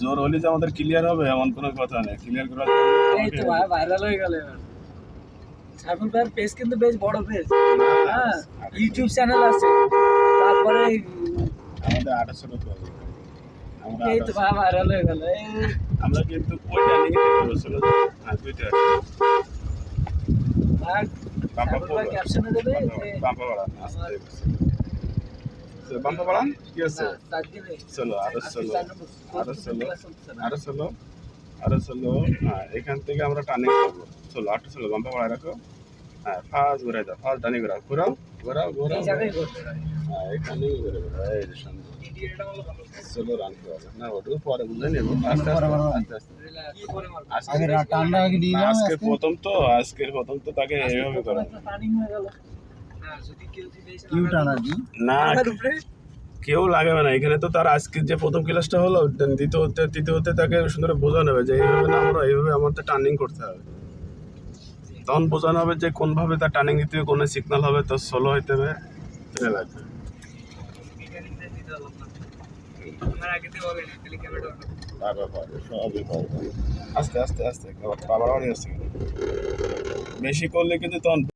জোর হলে যে আমাদের ক্লিয়ার হবে এমন কোনো কথা নেই। ক্লিয়ার করার এই তো ভাই ভাইরাল হয়ে গেল সাইফুল ভাইয়ের পেজ কিন্তু বেশ বড় পেজ হ্যাঁ ইউটিউব চ্যানেল আছে। তারপরে আমাদের টাকা আমরা এই তো 1800 ভাই ভাইরাল হয়ে গেল। আমরা কিন্তু ওইটা হ্যাঁ দুইটা ক্যাপশনে দেবে বাম্পা বাড়ান কি আছে? তার দিনে চলো আরও চলো আরও চলো। আরও চলো আরও চলো। হ্যাঁ এখান থেকে আমরা করব চলো আটটা চলো বাম্পা বাড়ায় রাখো। হ্যাঁ ফার্স্ট ঘুরাই দাও ফার্স্ট টার্নিং ঘোরাও। ঘোরাও ঘোরাও ঘোরাও। হ্যাঁ। এখানেই ঘুরে ঘুরে এই সুন্দর চলো রান করা না ওটুকু পরে বুঝে নেব। আস্তে আস্তে আস্তে আজকে। প্রথম তো আজকের প্রথম তো তাকে এইভাবে করা। কেউ না লাগাবে না। এখানে তো তার আজকের যে প্রথম ক্লাসটা হলো দ্বিতীয় হতে তৃতীয় হতে তাকে সুন্দর বোঝানো হবে যে এইভাবে না আমরা এইভাবে আমার তো টার্নিং করতে হবে। তখন বোঝানো হবে যে কোনভাবে তার টার্নিং দিতে হবে কোন সিগন্যাল হবে তো সোলো হইতে হবে লাগবে। আস্তে আস্তে আস্তে বাবার আসছে। বেশি করলে কিন্তু তখন